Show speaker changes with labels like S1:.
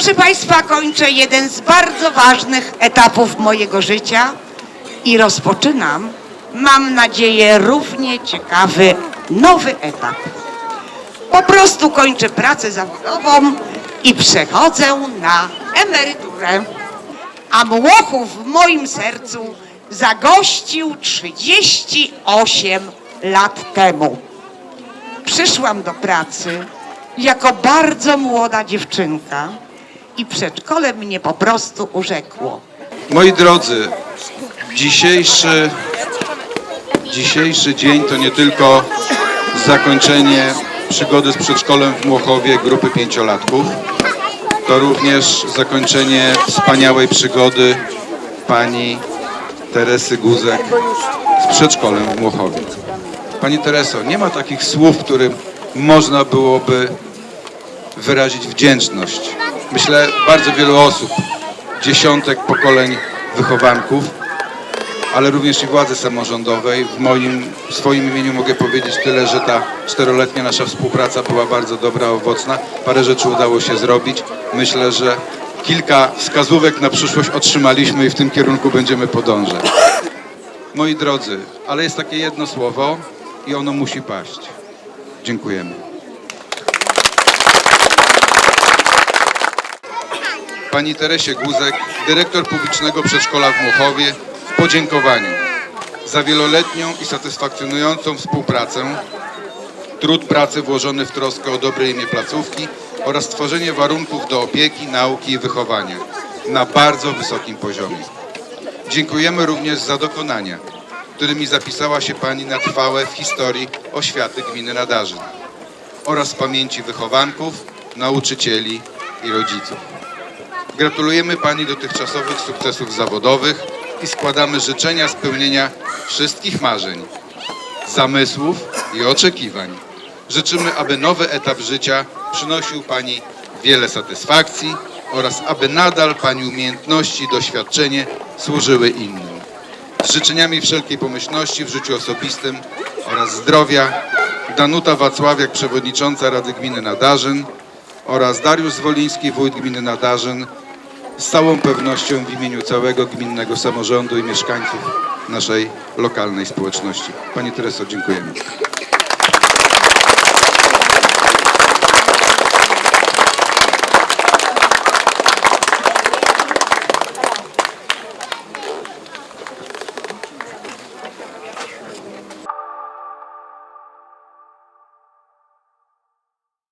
S1: Proszę Państwa, kończę jeden z bardzo ważnych etapów mojego życia i rozpoczynam, mam nadzieję, równie ciekawy nowy etap. Po prostu kończę pracę zawodową i przechodzę na emeryturę. A Młochów w moim sercu zagościł 38 lat temu. Przyszłam do pracy jako bardzo młoda dziewczynka i przedszkole mnie po prostu urzekło.
S2: Moi drodzy, dzisiejszy, dzisiejszy dzień to nie tylko zakończenie przygody z przedszkolem w Młochowie grupy pięciolatków, to również zakończenie wspaniałej przygody pani Teresy Guzek z przedszkolem w Młochowie. Pani Tereso, nie ma takich słów, którym można byłoby wyrazić wdzięczność. Myślę, bardzo wielu osób, dziesiątek pokoleń wychowanków, ale również i władzy samorządowej. W moim, w swoim imieniu mogę powiedzieć tyle, że ta czteroletnia nasza współpraca była bardzo dobra, owocna. Parę rzeczy udało się zrobić. Myślę, że kilka wskazówek na przyszłość otrzymaliśmy i w tym kierunku będziemy podążać. Moi drodzy, ale jest takie jedno słowo i ono musi paść. Dziękujemy. Pani Teresie Guzek, dyrektor publicznego przedszkola w Młochowie, w podziękowaniu za wieloletnią i satysfakcjonującą współpracę, trud pracy włożony w troskę o dobre imię placówki oraz stworzenie warunków do opieki, nauki i wychowania na bardzo wysokim poziomie. Dziękujemy również za dokonania, którymi zapisała się Pani na trwałe w historii oświaty gminy Nadarzyn oraz pamięci wychowanków, nauczycieli i rodziców. Gratulujemy Pani dotychczasowych sukcesów zawodowych i składamy życzenia spełnienia wszystkich marzeń, zamysłów i oczekiwań. Życzymy, aby nowy etap życia przynosił Pani wiele satysfakcji oraz aby nadal Pani umiejętności i doświadczenie służyły innym. Z życzeniami wszelkiej pomyślności w życiu osobistym oraz zdrowia Danuta Wacławiak, przewodnicząca Rady Gminy Nadarzyn oraz Dariusz Zwoliński, wójt gminy Nadarzyn z całą pewnością w imieniu całego gminnego samorządu i mieszkańców naszej lokalnej społeczności. Pani Tereso, dziękujemy.